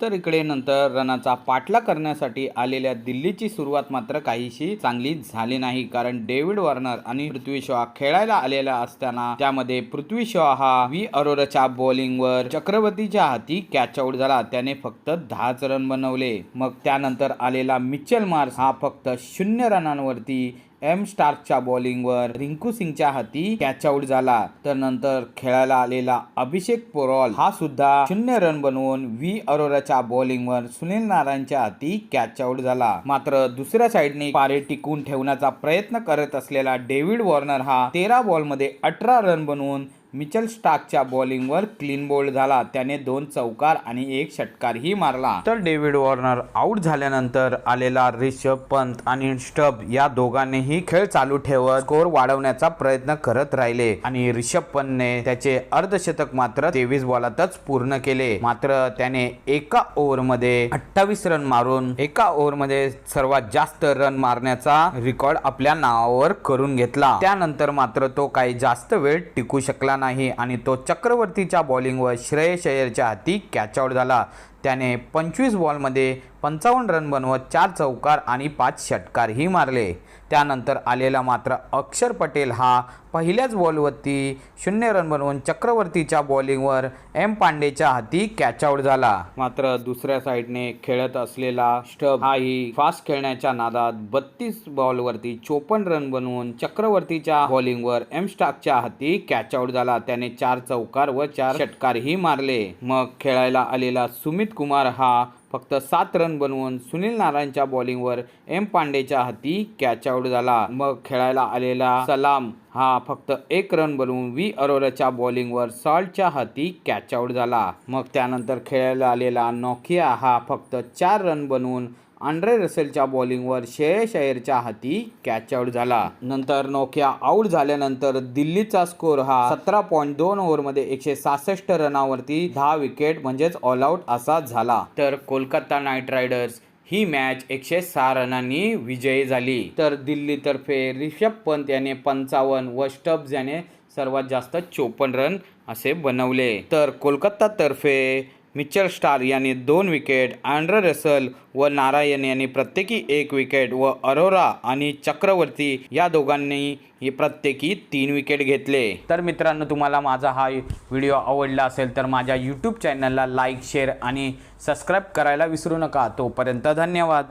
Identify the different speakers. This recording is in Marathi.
Speaker 1: तर इकडे नंतर रनाचा पाठला करण्यासाठी आलेल्या दिल्लीची सुरुवात मात्र काहीशी चांगली झाली नाही. कारण डेव्हिड वॉर्नर आणि पृथ्वी शॉ खेळायला आलेला असताना त्यामध्ये पृथ्वी शॉ हा व्ही अरोराच्या बॉलिंगवर चक्रवर्तीच्या हाती कॅच आउट झाला. त्याने फक्त दहाच रन बनवले. मग त्यानंतर आलेला मिचेल मार्स हा फक्त शून्य रनांवरती एम स्टार्कच्या बॉलिंगवर रिंकू सिंगच्या हाती कॅच आउट झाला. तर नंतर खेळायला आलेला अभिषेक पोरॉल हा सुद्धा शून्य रन बनवून व्ही अरोराच्या बॉलिंगवर सुनील नारायणच्या हाती कॅच आउट झाला. मात्र दुसऱ्या साईडने पारे टिकून ठेवण्याचा प्रयत्न करत असलेला डेव्हिड वॉर्नर हा तेरा बॉलमध्ये अठरा रन बनवून मिचल स्टार्कच्या बॉलिंगवर क्लीन बोल्ड झाला. त्याने दोन चौकार आणि एक षटकारही मारला. तर डेव्हिड वॉर्नर आऊट झाल्यानंतर आलेला रिषभ पंत आणि स्टब या दोघांनीही खेळ चालू ठेवत स्कोर वाढवण्याचा प्रयत्न करत राहिले. आणि रिषभ पंतने त्याचे अर्धशतक मात्र तेवीस बॉलातच पूर्ण केले. मात्र त्याने एका ओव्हरमध्ये अठ्ठावीस रन मारून एका ओव्हरमध्ये सर्वात जास्त रन मारण्याचा रेकॉर्ड आपल्या नावावर करून घेतला. त्यानंतर मात्र तो काही जास्त वेळ टिकू शकला नाही. नाही आणि तो चक्रवर्तीच्या बॉलिंगवर श्रेयस अय्यरच्या हाती कॅचआउट झाला. त्याने पंचवीस बॉलमध्ये पंचावन्न रन बनवत चार चौकार आणि पाच षटकारही मारले. त्यानंतर आलेला मात्र अक्षर पटेल हा पहिल्याच बॉलवरती शून्य रन बनवून चक्रवर्तीच्या बॉलिंगवर एम पांडेच्या हाती कॅच आउट झाला. मात्र दुसऱ्या साईडने खेळत असलेला स्टब हाही फास्ट खेळण्याच्या नादात बत्तीस बॉलवरती चोपन्न रन बनवून चक्रवर्तीच्या बॉलिंगवर एम स्टाकच्या हाती कॅच आउट झाला. त्याने चार चौकार व चार षटकारही मारले. मग खेळायला आलेला सुमित कुमार हा फक्त सात रन बनवून सुनील नारायणच्या बॉलिंगवर एम पांडेच्या हाती कॅच आउट झाला. मग खेळायला आलेला सलाम हा फक्त एक रन बनवून वी अरोराच्या बॉलिंगवर सॉल्टच्या हाती कॅच आउट झाला. मग त्यानंतर खेळायला आलेला नोकिया हा फक्त चार रन बनवून आंड्रे रसेलच्या बॉलिंगवर श्रेयस अय्यरच्या हाती कॅच आउट झाला. नंतर नोकिया आऊट झाल्यानंतर दिल्लीचा स्कोर हा सतरा पॉईंट दोन ओव्हरमध्ये एकशे सहासष्ट रनावरती दहा विकेट म्हणजेच ऑल आऊट असा झाला. तर कोलकाता नाईट रायडर्स ही मॅच एकशे सहा रनांनी विजयी झाली. तर दिल्लीतर्फे रिषभ पंत याने पंचावन्न व स्टब्स याने सर्वात जास्त चोपन्न रन असे बनवले. तर कोलकातातर्फे मिचल स्टार यांनी दोन विकेट अँड्र रसल व नारायण यांनी प्रत्येकी एक विकेट व अरोरा आणि चक्रवर्ती या दोघांनी ही प्रत्येकी तीन विकेट घेतले. तर मित्रांनो तुम्हाला माझा हा व्हिडिओ आवडला असेल तर माझ्या यूट्यूब चॅनलला लाईक शेअर आणि सबस्क्राईब करायला विसरू नका. तोपर्यंत धन्यवाद.